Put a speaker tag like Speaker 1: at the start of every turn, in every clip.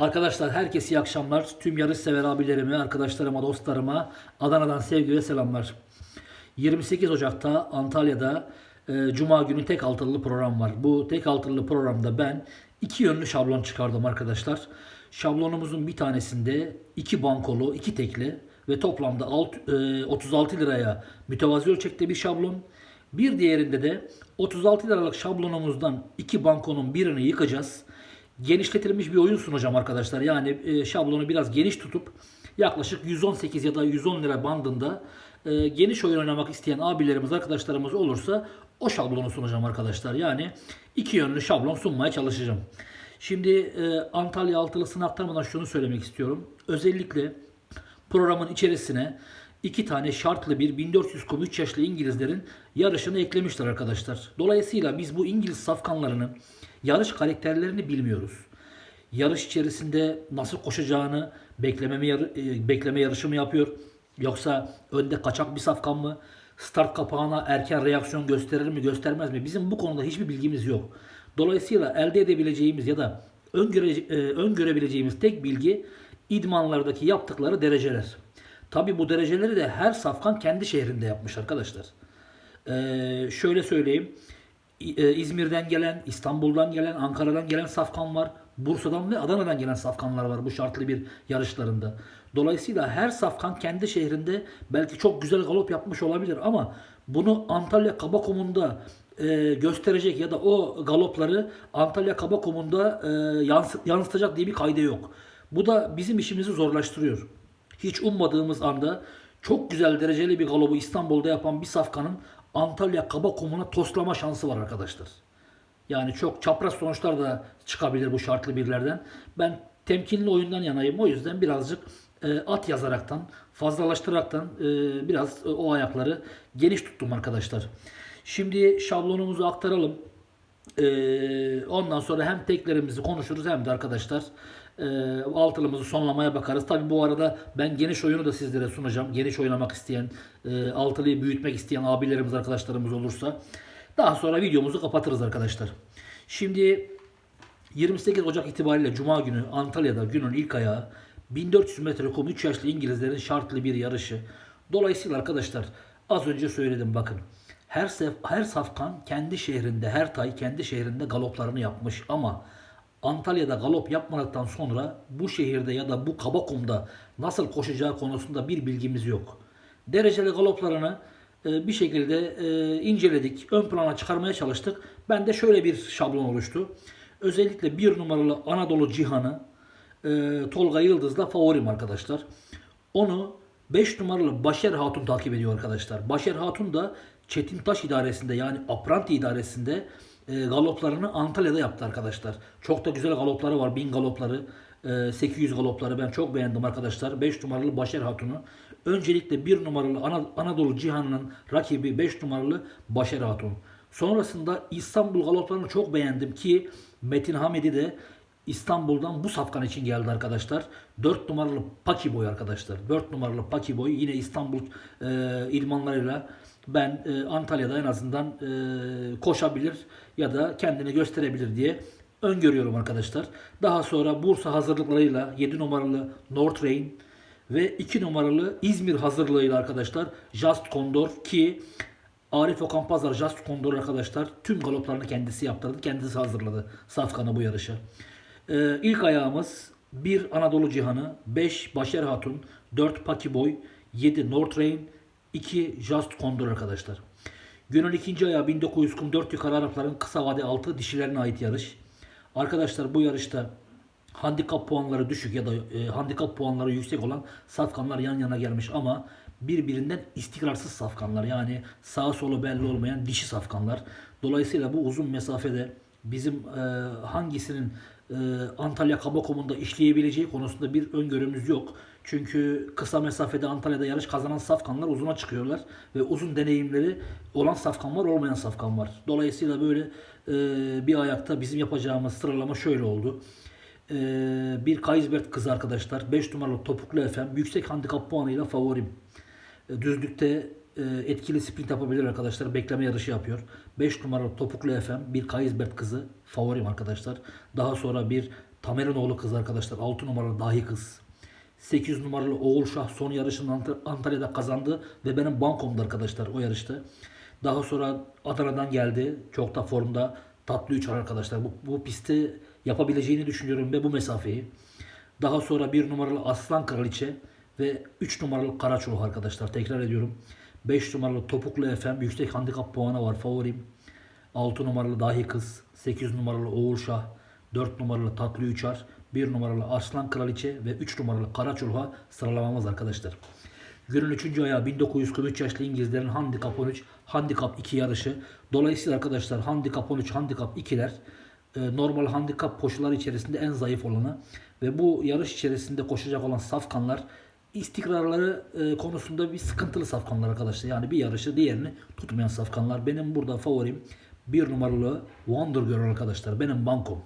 Speaker 1: Arkadaşlar herkese iyi akşamlar. Tüm yarış sever abilerime, arkadaşlarıma, dostlarıma Adana'dan sevgi ve selamlar. 28 Ocak'ta Antalya'da e, Cuma günü tek altılı program var. Bu tek altılı programda ben iki yönlü şablon çıkardım arkadaşlar. Şablonumuzun bir tanesinde iki bankolu, iki tekli ve toplamda alt, e, 36 liraya mütevazi ölçekte bir şablon. Bir diğerinde de 36 liralık şablonumuzdan iki bankonun birini yıkacağız genişletilmiş bir oyun sunacağım arkadaşlar. Yani e, şablonu biraz geniş tutup yaklaşık 118 ya da 110 lira bandında e, geniş oyun oynamak isteyen abilerimiz, arkadaşlarımız olursa o şablonu sunacağım arkadaşlar. Yani iki yönlü şablon sunmaya çalışacağım. Şimdi e, Antalya altılısını aktarmadan şunu söylemek istiyorum. Özellikle programın içerisine iki tane şartlı bir 1400 kum 3 yaşlı İngilizlerin yarışını eklemişler arkadaşlar. Dolayısıyla biz bu İngiliz safkanlarının yarış karakterlerini bilmiyoruz. Yarış içerisinde nasıl koşacağını bekleme, mi yarı- e, bekleme yarışı mı yapıyor? Yoksa önde kaçak bir safkan mı? Start kapağına erken reaksiyon gösterir mi göstermez mi? Bizim bu konuda hiçbir bilgimiz yok. Dolayısıyla elde edebileceğimiz ya da öngöre, e, öngörebileceğimiz tek bilgi idmanlardaki yaptıkları dereceler. Tabi bu dereceleri de her safkan kendi şehrinde yapmış arkadaşlar. Ee, şöyle söyleyeyim. E, İzmir'den gelen, İstanbul'dan gelen, Ankara'dan gelen safkan var. Bursa'dan ve Adana'dan gelen safkanlar var bu şartlı bir yarışlarında. Dolayısıyla her safkan kendi şehrinde belki çok güzel galop yapmış olabilir ama bunu Antalya Kabakum'unda e, gösterecek ya da o galopları Antalya Kabakum'unda e, yansı- yansıtacak diye bir kaydı yok. Bu da bizim işimizi zorlaştırıyor. Hiç ummadığımız anda çok güzel dereceli bir galobu İstanbul'da yapan bir safkanın Antalya Kabakum'una toslama şansı var arkadaşlar. Yani çok çapraz sonuçlar da çıkabilir bu şartlı birlerden. Ben temkinli oyundan yanayım. O yüzden birazcık e, at yazaraktan, fazlalaştıraraktan e, biraz e, o ayakları geniş tuttum arkadaşlar. Şimdi şablonumuzu aktaralım. Ee, ondan sonra hem teklerimizi konuşuruz hem de arkadaşlar e, altılımızı sonlamaya bakarız. Tabi bu arada ben geniş oyunu da sizlere sunacağım. Geniş oynamak isteyen, e, altılıyı büyütmek isteyen abilerimiz, arkadaşlarımız olursa. Daha sonra videomuzu kapatırız arkadaşlar. Şimdi 28 Ocak itibariyle Cuma günü Antalya'da günün ilk ayağı 1400 metre kum 3 yaşlı İngilizlerin şartlı bir yarışı. Dolayısıyla arkadaşlar az önce söyledim bakın. Her, sef, her safkan kendi şehrinde, her tay kendi şehrinde galoplarını yapmış ama Antalya'da galop yapmadıktan sonra bu şehirde ya da bu kabakumda nasıl koşacağı konusunda bir bilgimiz yok. Dereceli galoplarını e, bir şekilde e, inceledik, ön plana çıkarmaya çalıştık. Ben de şöyle bir şablon oluştu. Özellikle bir numaralı Anadolu Cihan'ı e, Tolga Yıldız'la favorim arkadaşlar. Onu 5 numaralı Başer Hatun takip ediyor arkadaşlar. Başer Hatun da Çetintaş idaresinde yani Apranti idaresinde e, galoplarını Antalya'da yaptı arkadaşlar. Çok da güzel galopları var. 1000 galopları, e, 800 galopları ben çok beğendim arkadaşlar. 5 numaralı Başer Hatun'u. Öncelikle 1 numaralı Ana- Anadolu Cihan'ın rakibi 5 numaralı Başer Hatun. Sonrasında İstanbul galoplarını çok beğendim ki Metin Hamidi de İstanbul'dan bu safkan için geldi arkadaşlar. 4 numaralı Paki Boy arkadaşlar. 4 numaralı Paki Boy yine İstanbul e, idmanlarıyla ben e, Antalya'da en azından e, koşabilir ya da kendini gösterebilir diye öngörüyorum arkadaşlar. Daha sonra Bursa hazırlıklarıyla 7 numaralı North Rain ve 2 numaralı İzmir hazırlığıyla arkadaşlar Just Condor ki Arif Okan Pazar Just Condor arkadaşlar tüm galoplarını kendisi yaptırdı. Kendisi hazırladı Safkan'ı bu yarışa. Ee, ilk ayağımız 1 Anadolu Cihanı, 5 Başer Hatun, 4 Paki Boy, 7 North Rain, 2 Just Condor arkadaşlar. Günün ikinci ayağı 1900 kum 4 yukarı Arapların kısa vade altı dişilerine ait yarış. Arkadaşlar bu yarışta handikap puanları düşük ya da e, handikap puanları yüksek olan safkanlar yan yana gelmiş ama birbirinden istikrarsız safkanlar yani sağ solu belli olmayan dişi safkanlar. Dolayısıyla bu uzun mesafede bizim e, hangisinin e, Antalya Kabakum'unda işleyebileceği konusunda bir öngörümüz yok. Çünkü kısa mesafede Antalya'da yarış kazanan safkanlar uzuna çıkıyorlar ve uzun deneyimleri olan safkan var olmayan safkan var. Dolayısıyla böyle e, bir ayakta bizim yapacağımız sıralama şöyle oldu. E, bir Kaysbert kız arkadaşlar 5 numaralı Topuklu Efem yüksek handikap puanıyla favorim. Düzlükte etkili sprint yapabilir arkadaşlar. Bekleme yarışı yapıyor. 5 numaralı Topuklu FM bir Kaysbert kızı favorim arkadaşlar. Daha sonra bir Tamer'in oğlu kız arkadaşlar. 6 numaralı dahi kız. 8 numaralı Oğul Şah son yarışını Ant- Antalya'da kazandı ve benim bankomdu arkadaşlar o yarışta. Daha sonra Adana'dan geldi. Çok da formda tatlı uçar arkadaşlar. Bu, bu pisti yapabileceğini düşünüyorum ve bu mesafeyi. Daha sonra 1 numaralı Aslan Kraliçe ve 3 numaralı Karaçoğlu arkadaşlar. Tekrar ediyorum. 5 numaralı Topuklu Efem yüksek handikap puanı var favorim. 6 numaralı Dahi Kız, 8 numaralı Oğul Şah, 4 numaralı Tatlı Uçar, 1 numaralı Arslan Kraliçe ve 3 numaralı Karaçulha sıralamamız arkadaşlar. Günün 3. ayağı 1943 yaşlı İngilizlerin Handikap 13, Handikap 2 yarışı. Dolayısıyla arkadaşlar Handikap 13, Handikap 2'ler e, normal handikap koşuları içerisinde en zayıf olanı ve bu yarış içerisinde koşacak olan safkanlar istikrarları e, konusunda bir sıkıntılı safkanlar arkadaşlar. Yani bir yarışı diğerini tutmayan safkanlar. Benim burada favorim bir numaralı Wonder Girl arkadaşlar. Benim bankom.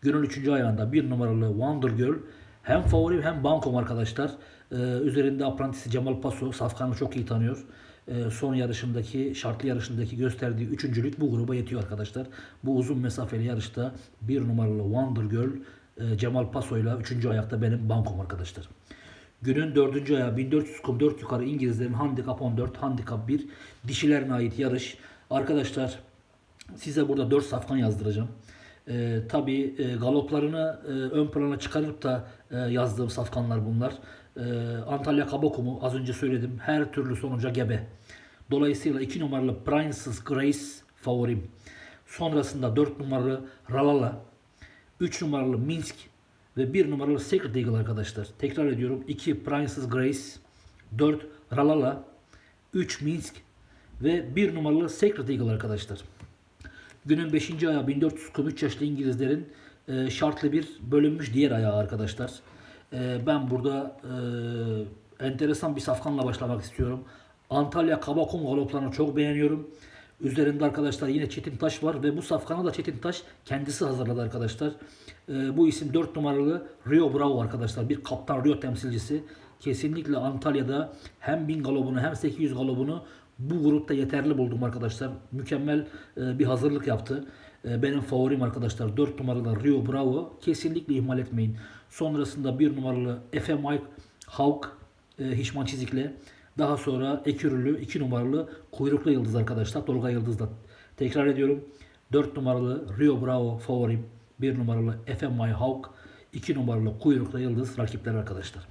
Speaker 1: Günün 3. ayağında bir numaralı Wonder Girl hem favorim hem bankom arkadaşlar. Ee, üzerinde aprantisi Cemal Paso. Safkan'ı çok iyi tanıyor. Ee, son yarışındaki, şartlı yarışındaki gösterdiği üçüncülük bu gruba yetiyor arkadaşlar. Bu uzun mesafeli yarışta bir numaralı Wonder Girl e, Cemal Paso ile 3. ayakta benim bankom arkadaşlar. Günün 4. ayağı 1400 kum 4 yukarı İngilizlerin handikap 14, handikap 1 dişilerine ait yarış. Arkadaşlar size burada 4 safkan yazdıracağım. Ee, tabii e, galoplarını e, ön plana çıkarıp da e, yazdığım safkanlar bunlar. Ee, Antalya Kabakumu az önce söyledim her türlü sonuca gebe. Dolayısıyla 2 numaralı Princess Grace favorim. Sonrasında 4 numaralı Ralala, 3 numaralı Minsk ve 1 numaralı Secret Eagle arkadaşlar. Tekrar ediyorum 2 Princess Grace, 4 Ralala, 3 Minsk ve 1 numaralı Secret Eagle arkadaşlar. Günün 5. ayağı 1400 kum 3 yaşlı İngilizlerin e, şartlı bir bölünmüş diğer ayağı arkadaşlar. E, ben burada e, enteresan bir safkanla başlamak istiyorum. Antalya Kabakum galoplarını çok beğeniyorum. Üzerinde arkadaşlar yine Çetin Taş var ve bu safkanı da Çetin Taş kendisi hazırladı arkadaşlar. E, bu isim 4 numaralı Rio Bravo arkadaşlar. Bir Kaptan Rio temsilcisi. Kesinlikle Antalya'da hem 1000 galobunu hem 800 galobunu bu grupta yeterli buldum arkadaşlar. Mükemmel e, bir hazırlık yaptı. E, benim favorim arkadaşlar 4 numaralı Rio Bravo. Kesinlikle ihmal etmeyin. Sonrasında 1 numaralı Efe Mike Hawk e, Hişman Çizik'le. Daha sonra Ekürülü 2 numaralı Kuyruklu Yıldız arkadaşlar. Tolga Yıldız'da. Tekrar ediyorum. 4 numaralı Rio Bravo favorim. 1 numaralı Mike Hawk. 2 numaralı Kuyruklu Yıldız rakipler arkadaşlar.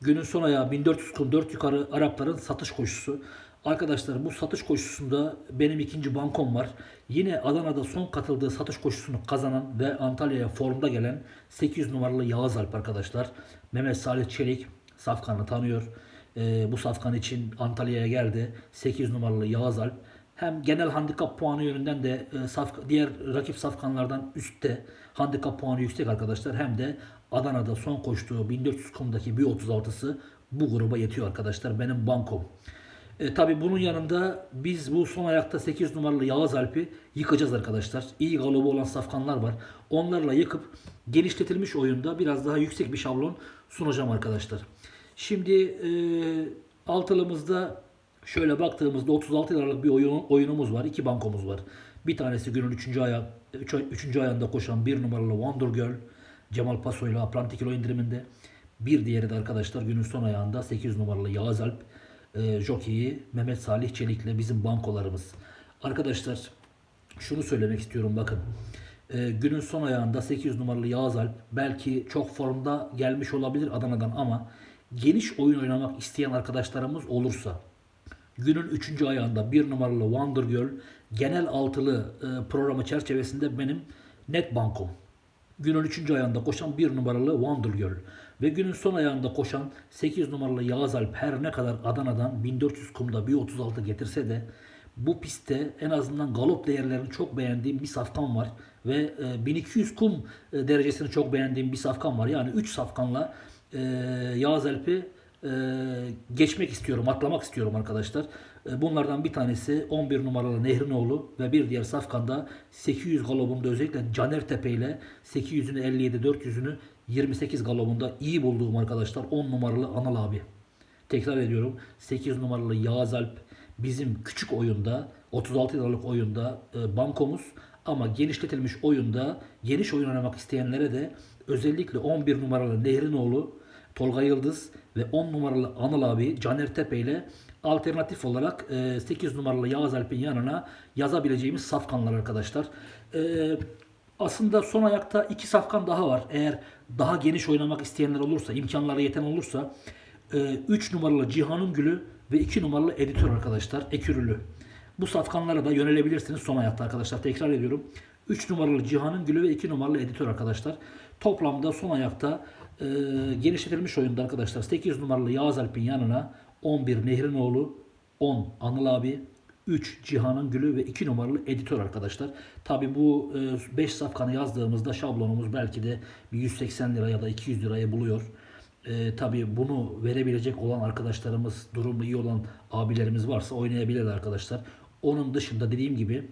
Speaker 1: Günün son ayağı 1400 kum 4 yukarı Arapların satış koşusu. Arkadaşlar bu satış koşusunda benim ikinci bankom var. Yine Adana'da son katıldığı satış koşusunu kazanan ve Antalya'ya formda gelen 800 numaralı Yağız Alp arkadaşlar. Mehmet Salih Çelik Safkan'ı tanıyor. Ee, bu Safkan için Antalya'ya geldi. 800 numaralı Yağız Alp. Hem genel handikap puanı yönünden de e, saf, diğer rakip safkanlardan üstte handikap puanı yüksek arkadaşlar. Hem de Adana'da son koştuğu 1400 kumdaki 1.36'sı bu gruba yetiyor arkadaşlar. Benim bankom. E, tabi bunun yanında biz bu son ayakta 8 numaralı Yağız Alp'i yıkacağız arkadaşlar. İyi galobu olan safkanlar var. Onlarla yıkıp genişletilmiş oyunda biraz daha yüksek bir şablon sunacağım arkadaşlar. Şimdi e, altılımızda şöyle baktığımızda 36 liralık bir oyun, oyunumuz var. iki bankomuz var. Bir tanesi günün 3. aya 3. ayağında koşan 1 numaralı Wonder Girl Cemal Paso ile Atlantik kilo indiriminde. Bir diğeri de arkadaşlar günün son ayağında 8 numaralı Yağız Alp e, jokeyi Mehmet Salih Çelik'le bizim bankolarımız. Arkadaşlar şunu söylemek istiyorum bakın. E, günün son ayağında 800 numaralı Yağız Alp belki çok formda gelmiş olabilir Adana'dan ama geniş oyun oynamak isteyen arkadaşlarımız olursa günün 3. ayağında 1 numaralı Wonder Girl genel altılı e, programı çerçevesinde benim net bankom. Günün 3. ayağında koşan 1 numaralı Wonder Girl ve günün son ayağında koşan 8 numaralı Yağız Alp her ne kadar Adana'dan 1400 kumda 1.36 getirse de bu pistte en azından galop değerlerini çok beğendiğim bir safkan var ve e, 1200 kum e, derecesini çok beğendiğim bir safkan var. Yani 3 safkanla e, Yağız Alp'i e, geçmek istiyorum, atlamak istiyorum arkadaşlar. E, bunlardan bir tanesi 11 numaralı Nehrinoğlu ve bir diğer safkanda 800 galobunda özellikle Caner Tepe ile 800'ünü 57, 400'ünü 28 galobunda iyi bulduğum arkadaşlar 10 numaralı Anıl abi. Tekrar ediyorum 8 numaralı Yağız Alp bizim küçük oyunda 36 liralık oyunda e, bankomuz Ama genişletilmiş oyunda geniş oyun oynamak isteyenlere de özellikle 11 numaralı Nehrinoğlu, Tolga Yıldız ve 10 numaralı Anıl abi Caner Tepe ile alternatif olarak e, 8 numaralı Yağız Alp'in yanına yazabileceğimiz safkanlar arkadaşlar. E, aslında son ayakta iki safkan daha var. Eğer daha geniş oynamak isteyenler olursa, imkanları yeten olursa 3 numaralı Cihan'ın Gülü ve 2 numaralı Editör arkadaşlar. Ekürülü. Bu safkanlara da yönelebilirsiniz son ayakta arkadaşlar. Tekrar ediyorum. 3 numaralı Cihan'ın Gülü ve 2 numaralı Editör arkadaşlar. Toplamda son ayakta e, genişletilmiş oyunda arkadaşlar 8 numaralı Yağız Alp'in yanına 11 Nehrinoğlu, 10 Anıl abi, 3 Cihan'ın Gülü ve 2 numaralı editör arkadaşlar. Tabi bu 5 safkanı yazdığımızda şablonumuz belki de bir 180 lira ya da 200 liraya buluyor. E, tabii bunu verebilecek olan arkadaşlarımız, durumu iyi olan abilerimiz varsa oynayabilirler arkadaşlar. Onun dışında dediğim gibi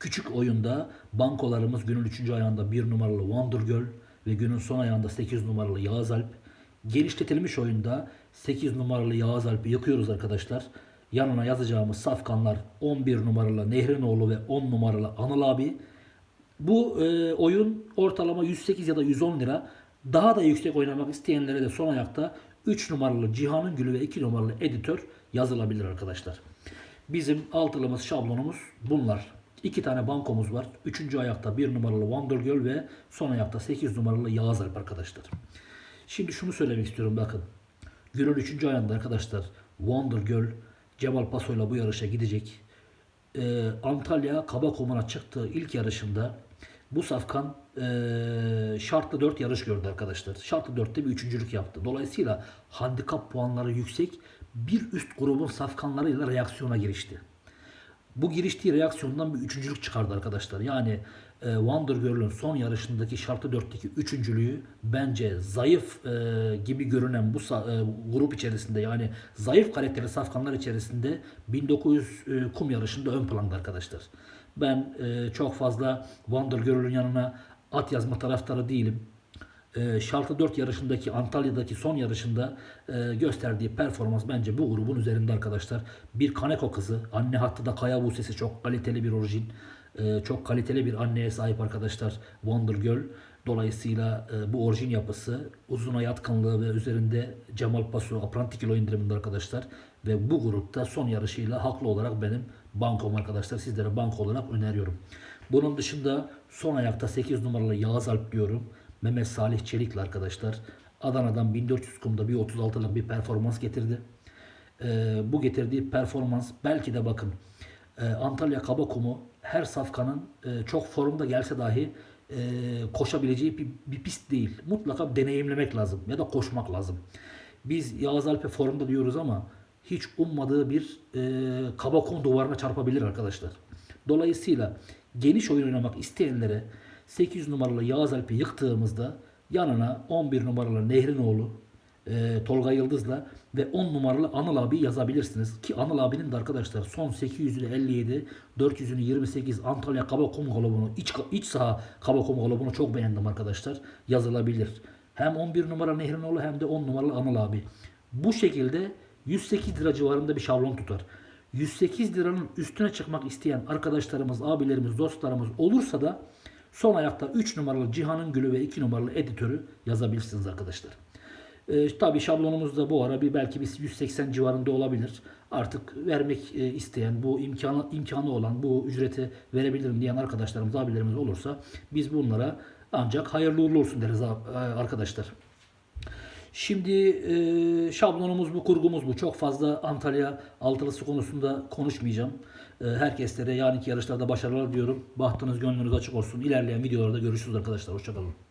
Speaker 1: küçük oyunda bankolarımız günün 3. ayağında 1 numaralı Wonder Girl ve günün son ayağında 8 numaralı Yağız Alp. Genişletilmiş oyunda 8 numaralı Yağız Alp'i yıkıyoruz arkadaşlar. Yanına yazacağımız safkanlar 11 numaralı Nehrinoğlu ve 10 numaralı Anıl abi. Bu e, oyun ortalama 108 ya da 110 lira. Daha da yüksek oynamak isteyenlere de son ayakta 3 numaralı Cihan'ın Gülü ve 2 numaralı editör yazılabilir arkadaşlar. Bizim altılımız şablonumuz bunlar. İki tane bankomuz var. Üçüncü ayakta 1 numaralı Wonder Girl ve son ayakta 8 numaralı Yağız arkadaşlar. Şimdi şunu söylemek istiyorum bakın. Günün üçüncü ayında arkadaşlar Wonder Girl Cemal Paso'yla bu yarışa gidecek. Ee, Antalya Kabakomu'na çıktığı ilk yarışında bu safkan ee, şartlı 4 yarış gördü arkadaşlar. Şartlı 4'te bir üçüncülük yaptı. Dolayısıyla handikap puanları yüksek bir üst grubun safkanlarıyla reaksiyona girişti. Bu giriştiği reaksiyondan bir üçüncülük çıkardı arkadaşlar. Yani e, Wonder Girl'ün son yarışındaki şartı 4'teki üçüncülüğü bence zayıf e, gibi görünen bu e, grup içerisinde yani zayıf karakteri safkanlar içerisinde 1900 e, kum yarışında ön planda arkadaşlar. Ben e, çok fazla Wonder Girl'ün yanına at yazma taraftarı değilim. E, Şartı 4 yarışındaki Antalya'daki son yarışında e, gösterdiği performans bence bu grubun üzerinde arkadaşlar. Bir Kaneko kızı, anne hattı da Kaya Buse'si çok kaliteli bir orijin. E, çok kaliteli bir anneye sahip arkadaşlar Wonder Girl. Dolayısıyla e, bu orijin yapısı, uzuna yatkınlığı ve üzerinde Cemal Paso, apranti kilo indiriminde arkadaşlar. Ve bu grupta son yarışıyla haklı olarak benim bankom arkadaşlar. Sizlere banko olarak öneriyorum. Bunun dışında son ayakta 8 numaralı Yağız Alp diyorum. Mehmet Salih Çelik'le arkadaşlar. Adana'dan 1400 kumda bir 36'lık bir performans getirdi. Ee, bu getirdiği performans belki de bakın e, Antalya Kabakumu her safkanın e, çok formda gelse dahi e, koşabileceği bir, bir pist değil. Mutlaka deneyimlemek lazım ya da koşmak lazım. Biz Yağız Alp'e formda diyoruz ama hiç ummadığı bir e, Kabakum duvarına çarpabilir arkadaşlar. Dolayısıyla geniş oyun oynamak isteyenlere 8 numaralı Yağız Alp'i yıktığımızda yanına 11 numaralı Nehrinoğlu, e, Tolga Yıldız'la ve 10 numaralı Anıl abi yazabilirsiniz. Ki Anıl abinin de arkadaşlar son 800'ünü 57, 400'ünü 28 Antalya Kabakum golubunu, iç, iç saha Kabakum golubunu çok beğendim arkadaşlar. Yazılabilir. Hem 11 numara Nehrinoğlu hem de 10 numaralı Anıl abi. Bu şekilde 108 lira civarında bir şablon tutar. 108 liranın üstüne çıkmak isteyen arkadaşlarımız, abilerimiz, dostlarımız olursa da son ayakta 3 numaralı Cihan'ın Gülü ve 2 numaralı editörü yazabilirsiniz arkadaşlar. Ee, tabii şablonumuz da bu ara bir belki bir 180 civarında olabilir. Artık vermek e, isteyen, bu imkanı imkanı olan, bu ücreti verebilirim diyen arkadaşlarımız, abilerimiz olursa biz bunlara ancak hayırlı uğurlu olsun deriz a- arkadaşlar. Şimdi e, şablonumuz bu, kurgumuz bu. Çok fazla Antalya altılısı konusunda konuşmayacağım. E, herkeslere yarınki yarışlarda başarılar diyorum. Bahtınız gönlünüz açık olsun. İlerleyen videolarda görüşürüz arkadaşlar. Hoşçakalın.